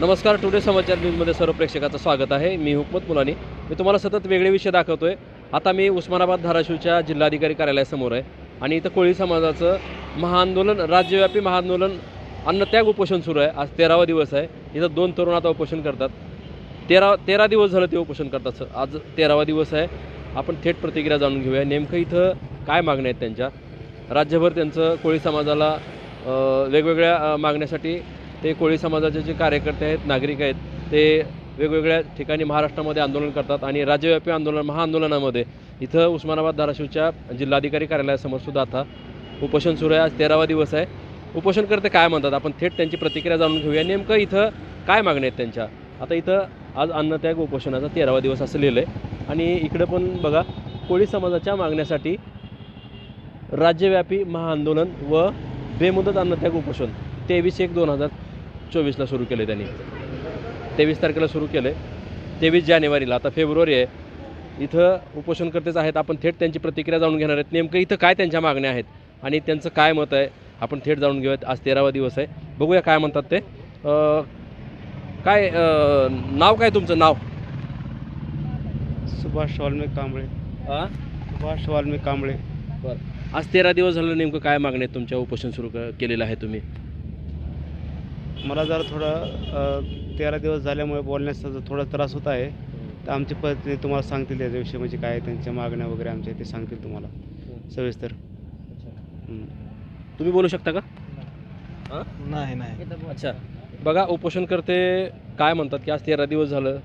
नमस्कार टुडे समाचार न्यूजमध्ये सर्व प्रेक्षकाचं स्वागत आहे. मी हुकमत मुलानी. मी तुम्हाला सतत वेगळे विषय दाखवतोय. आता मी उस्मानाबाद धाराशिवच्या जिल्हाधिकारी कार्यालयासमोर आहे आणि इथं कोळी समाजाचं महाआंदोलन राज्यव्यापी महाआंदोलन अन्नत्याग उपोषण सुरू आहे. आज तेरावा दिवस आहे. इथं दोन तरुण आता उपोषण करतात. तेरा तेरा दिवस झालं ते उपोषण करतात. सर आज तेरावा दिवस आहे. आपण थेट प्रतिक्रिया जाणून घेऊया. नेमकं इथं काय मागण्या आहेत त्यांच्या? राज्यभर त्यांचं कोळी समाजाला वेगवेगळ्या मागण्यासाठी ते कोळी समाजाचे जे कार्यकर्ते आहेत नागरिक आहेत ते वेगवेगळ्या ठिकाणी महाराष्ट्रामध्ये आंदोलन करतात आणि राज्यव्यापी आंदोलन महाआंदोलनामध्ये इथं उस्मानाबाद धाराशिवच्या जिल्हाधिकारी कार्यालयासमोर सुद्धा आता उपोषण सुरू आहे. आज तेरावा दिवस आहे. उपोषणकर्ते काय म्हणतात? आपण थेट त्यांची प्रतिक्रिया जाणून घेऊया. नेमकं इथं काय मागण्या आहेत त्यांच्या? आता इथं आज अन्नत्याग उपोषणाचा तेरावा दिवस असं लिहिलं आहे आणि इकडं पण बघा कोळी समाजाच्या मागण्यासाठी राज्यव्यापी महाआंदोलन व बेमुदत अन्नत्याग उपोषण. तेवीस एक दोन हजार चोवीसला सुरू केले त्यांनी. तेवीस तारखेला सुरू केलं तेवीस जानेवारीला आता फेब्रुवारी आहे. इथं उपोषणकर्तेच आहेत. आपण थेट त्यांची प्रतिक्रिया जाणून घेणार आहेत. नेमकं इथं काय त्यांच्या मागण्या आहेत? आणि त्यांचं काय मत आहे? आपण थेट जाणून घेऊयात. आज तेरावा दिवस आहे. बघूया काय म्हणतात ते. काय नाव काय तुमचं? नाव? सुभाष वाल्मिक कांबळे? सुभाष वाल्मिक कांबळे. आज तेरा दिवस झालं नेमकं काय आहेत तुमच्या? उपोषण सुरू केलेलं आहे तुम्ही. मला जरा थोडं अ, तेरा दिवस झाल्यामुळे बोलण्याचा थोडा त्रास होत आहे तर आमची पद्धती तुम्हाला सांगतील याच्याविषयी म्हणजे काय त्यांच्या मागण्या वगैरे आमच्या ते सांगतील तुम्हाला. सविस्तर. हं. तुम्ही बोलू शकता का? नाही नाही. अच्छा. बघा उपोषणकर्ते काय म्हणतात की आज तेरा दिवस झालं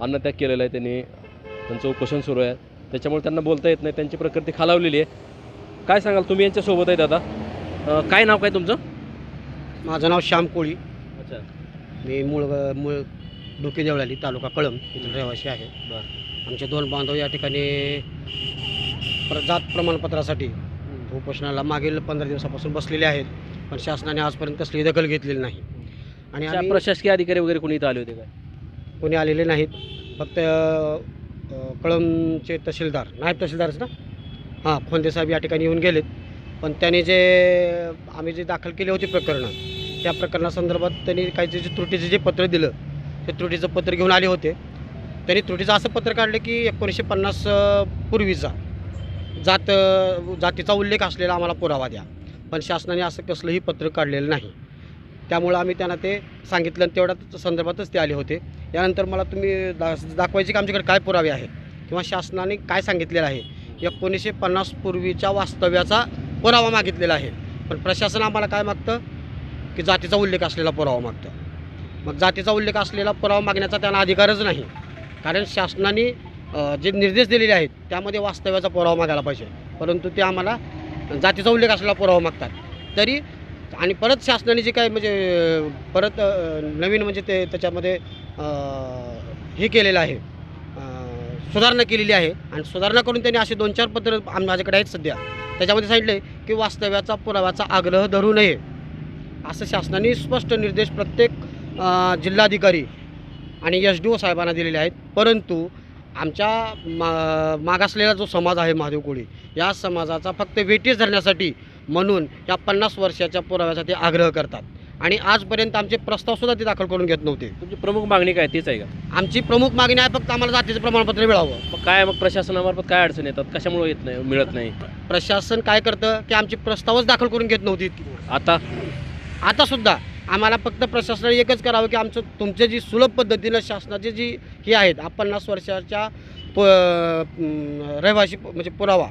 अन्नत्याग केलेला आहे त्यांनी त्यांचं उपोषण सुरू आहे. त्याच्यामुळे त्यांना बोलता येत नाही त्यांची प्रकृती खालावलेली आहे. काय सांगाल तुम्ही यांच्यासोबत आहेत आता काय नाव काय तुमचं? माझं नाव श्याम कोळी. अच्छा. मी मूळ मूळ डोके देवळाली तालुका कळम इथून रहिवासी आहे. बरं. आमचे दोन बांधव या ठिकाणी प्र जात प्रमाणपत्रासाठी उपोषणाला मागील पंधरा दिवसापासून बसलेले आहेत पण शासनाने आजपर्यंत कसली दखल घेतलेली नाही. आणि आम्ही प्रशासकीय अधिकारी वगैरे कोणी इथं आले होते काय? कोणी आलेले नाहीत. फक्त अ, कळमचे तहसीलदार. नायब तहसीलदारच ना? हां खोंदे साहेब या ठिकाणी येऊन गेलेत. पण त्यांनी जे आम्ही जे दाखल केले होते प्रकरणं त्या प्रकरणासंदर्भात त्यांनी काही जे त्रुटीचं जे पत्र दिलं ते त्रुटीचं पत्र घेऊन आले होते. त्यांनी त्रुटीचं असं पत्र काढलं की एकोणीसशे पन्नास पूर्वीचा जात जातीचा उल्लेख असलेला आम्हाला पुरावा द्या. पण शासनाने असं कसलंही पत्र काढलेलं नाही. त्यामुळं आम्ही त्यांना ते सांगितलं आणि तेवढ्या संदर्भातच ते आले होते. यानंतर मला तुम्ही दा दाखवायचे की आमच्याकडे काय पुरावे आहे किंवा शासनाने काय सांगितलेलं आहे. एकोणीसशे पन्नास पूर्वीच्या वास्तव्याचा पुरावा मागितलेला आहे. पण प्रशासन आम्हाला काय मागतं? की जातीचा उल्लेख असलेला पुरावा मागतं. मग जातीचा उल्लेख असलेला पुरावा मागण्याचा त्यांना अधिकारच नाही. कारण शासनाने जे निर्देश दिलेले आहेत त्यामध्ये वास्तव्याचा पुरावा मागायला पाहिजे. परंतु ते आम्हाला जातीचा उल्लेख असलेला पुरावा मागतात. तरी आणि परत शासनाने जे काय म्हणजे परत नवीन म्हणजे ते त्याच्यामध्ये हे केलेलं आहे सुधारणा केलेली आहे. आणि सुधारणा करून त्यांनी असे दोन चार पत्र आम माझ्याकडे आहेत सध्या. त्याच्यामध्ये सांगितले की वास्तव्याचा पुराव्याचा आग्रह धरू नये. असं शासनाने स्पष्ट निर्देश प्रत्येक जिल्हाधिकारी आणि एस डी ओ साहेबांना दिलेले आहेत. परंतु आमच्या मा मागासलेला जो समाज आहे महादेव कोळी या समाजाचा फक्त वेटीस धरण्यासाठी म्हणून या पन्नास वर्षाच्या पुराव्यासाठी आग्रह करतात. आणि आजपर्यंत आमचे प्रस्तावसुद्धा ते दाखल करून घेत नव्हते. तुमची प्रमुख मागणी काय तीच आहे का? आमची प्रमुख मागणी आहे फक्त आम्हाला जातीचं प्रमाणपत्र मिळावं. मग काय मग प्रशासनामार्फत काय अडचण येतात? कशामुळे येत नाही मिळत नाही? प्रशासन काय करतं की आमची प्रस्तावच दाखल करून घेत नव्हती. आता? आतासुद्धा आम्हाला फक्त प्रशासनाने एकच करावं की आमचं तुमचे जी सुलभ पद्धतीनं शासनाची जी हे आहेत पन्नास वर्षाच्या प प- म्हणजे पुरावा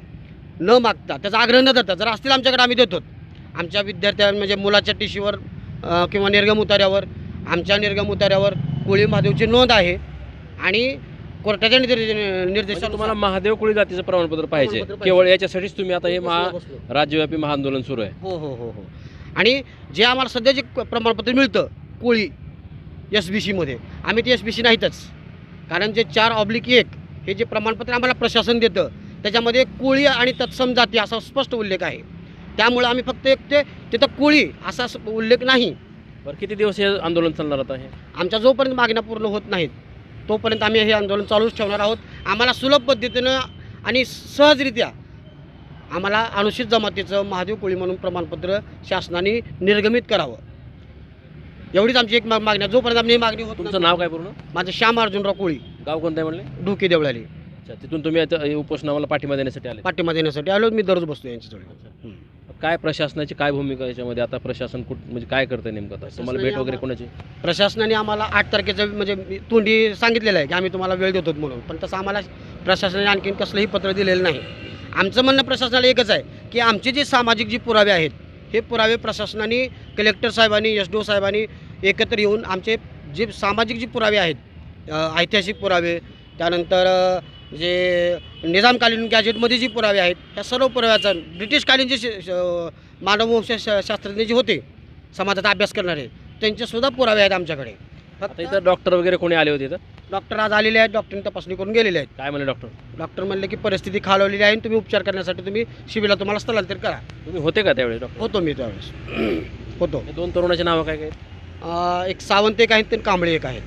न मागता त्याचा आग्रह न धरता जर असतील आमच्याकडे आम्ही देतो आमच्या विद्यार्थ्यां म्हणजे मुलाच्या टीशीवर किंवा निर्गम उतार्यावर आमच्या निर्गम उतार्यावर कोळी महादेवची नोंद आहे आणि कोर्टाच्या निर्देश म्हणजे तुम्हाला महादेव कोळी जातीचं प्रमाणपत्र पाहिजे. केवळ याच्यासाठीच तुम्ही आता हे महा. राज्यव्यापी महाआंदोलन सुरू आहे हो हो हो हो आणि जे आम्हाला सध्या जे क- प्रमाणपत्र मिळतं कोळी एस बी सीमध्ये आम्ही ते एस बी सी नाहीतच. कारण जे चार ऑब्लिक एक हे जे प्रमाणपत्र आम्हाला प्रशासन देतं त्याच्यामध्ये कोळी आणि तत्सम जाती असा स्पष्ट उल्लेख आहे. त्यामुळे आम्ही फक्त एक ते तिथं कोळी असा उल्लेख नाही. बरं किती दिवस हे आंदोलन चालणार आता हे? आमच्या जोपर्यंत मागण्या पूर्ण होत नाहीत तोपर्यंत आम्ही हे आंदोलन चालूच ठेवणार आहोत. आम्हाला सुलभ पद्धतीनं आणि सहजरित्या आम्हाला अनुसूचित जमातीचं महादेव कोळी म्हणून प्रमाणपत्र शासनाने निर्गमित करावं. एवढीच आमची एक मागणी आहे. जोपर्यंत आमची ही मागणी होत तुमचं नाही नाव काय पूर्ण? माझं श्याम अर्जुनराव कोळी. गाव कोणतं आहे म्हणले? ढोकी देवळाली. अच्छा तिथून तुम्ही आता उपोषणाला पाठिंबा देण्यासाठी आले. पाठिंबा देण्यासाठी आलो. मी दररोज बसतो यांच्याजवळ. काय प्रशासनाची काय भूमिका याच्यामध्ये? आता प्रशासन कुठ म्हणजे काय करतंय नेमकं आता? तुम्हाला भेट वगैरे कोणाची? प्रशासनाने आम्हाला आठ तारखेचं म्हणजे मी तोंडी सांगितलेलं आहे की आम्ही तुम्हाला वेळ देतो म्हणून. पण तसं आम्हाला प्रशासनाने आणखीन कसलंही पत्र दिलेलं नाही. आमचं म्हणणं प्रशासनाला एकच आहे की आमचे जे सामाजिक जे पुरावे आहेत हे पुरावे प्रशासनाने कलेक्टर साहेबांनी एस डी ओ साहेबांनी एकत्र येऊन आमचे जे सामाजिक जे पुरावे आहेत ऐतिहासिक पुरावे त्यानंतर जे निजामकालीन गॅजेटमध्ये जे पुरावे आहेत त्या सर्व पुराव्याचा ब्रिटिशकालीन जे श- मानववंश शास्त्रज्ञ जे होते समाजाचा अभ्यास करणारे त्यांचेसुद्धा पुरावे आहेत आमच्याकडे. फक्त इथं डॉक्टर वगैरे कोणी आले होते तर डॉक्टर आज आलेले आहेत डॉक्टरने तपासणी करून गेलेले आहेत. काय म्हणले डॉक्टर? डॉक्टर म्हणले की परिस्थिती खालवलेली आहे आणि तुम्ही उपचार करण्यासाठी तुम्ही शिबिरला तुम्हाला स्थलांतर करा. तुम्ही होते का त्यावेळी डॉक्टर? होतो मी त्यावेळेस. होतो. हे दोन तरुणाचे नावं काय काय? अं, एक सावंत एक आहेत ते कांबळे एक आहेत.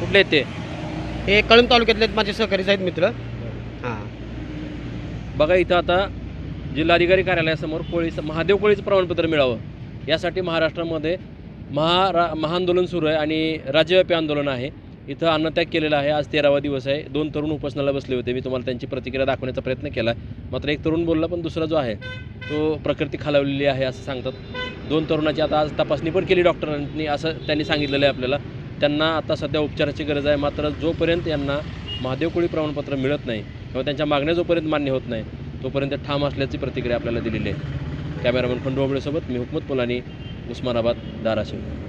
कुठले आहेत ते? हे कळंब तालुक्यातले आहेत माझे सहकारीच आहेत मित्र. हां. बघा इथं आता जिल्हाधिकारी कार्यालयासमोर कोळी महादेव कोळीचं प्रमाणपत्र मिळावं. यासाठी महाराष्ट्रामध्ये महारा महाआंदोलन सुरू आहे आणि राज्यव्यापी आंदोलन आहे. इथं अन्नत्याग केलेला आहे. आज तेरावा दिवस आहे. दोन तरुण उपोषणाला बसले होते. मी तुम्हाला त्यांची प्रतिक्रिया दाखवण्याचा प्रयत्न केला. मात्र एक तरुण बोलला पण दुसरा जो आहे तो प्रकृती खालावलेली आहे असं सांगतात. दोन तरुणाची आता आज तपासणी पण केली डॉक्टरांनी असं त्यांनी सांगितलेलं आहे आपल्याला. त्यांना आता सध्या उपचाराची गरज आहे. मात्र जोपर्यंत यांना महादेव कोळी प्रमाणपत्र मिळत नाही किंवा त्यांच्या मागण्या जोपर्यंत मान्य होत नाही तोपर्यंत ठाम असल्याची प्रतिक्रिया आपल्याला दिलेली आहे. कॅमेरामन खंडोबळेसोबत मी हुकमत मुलानी उस्मानाबाद धाराशिव.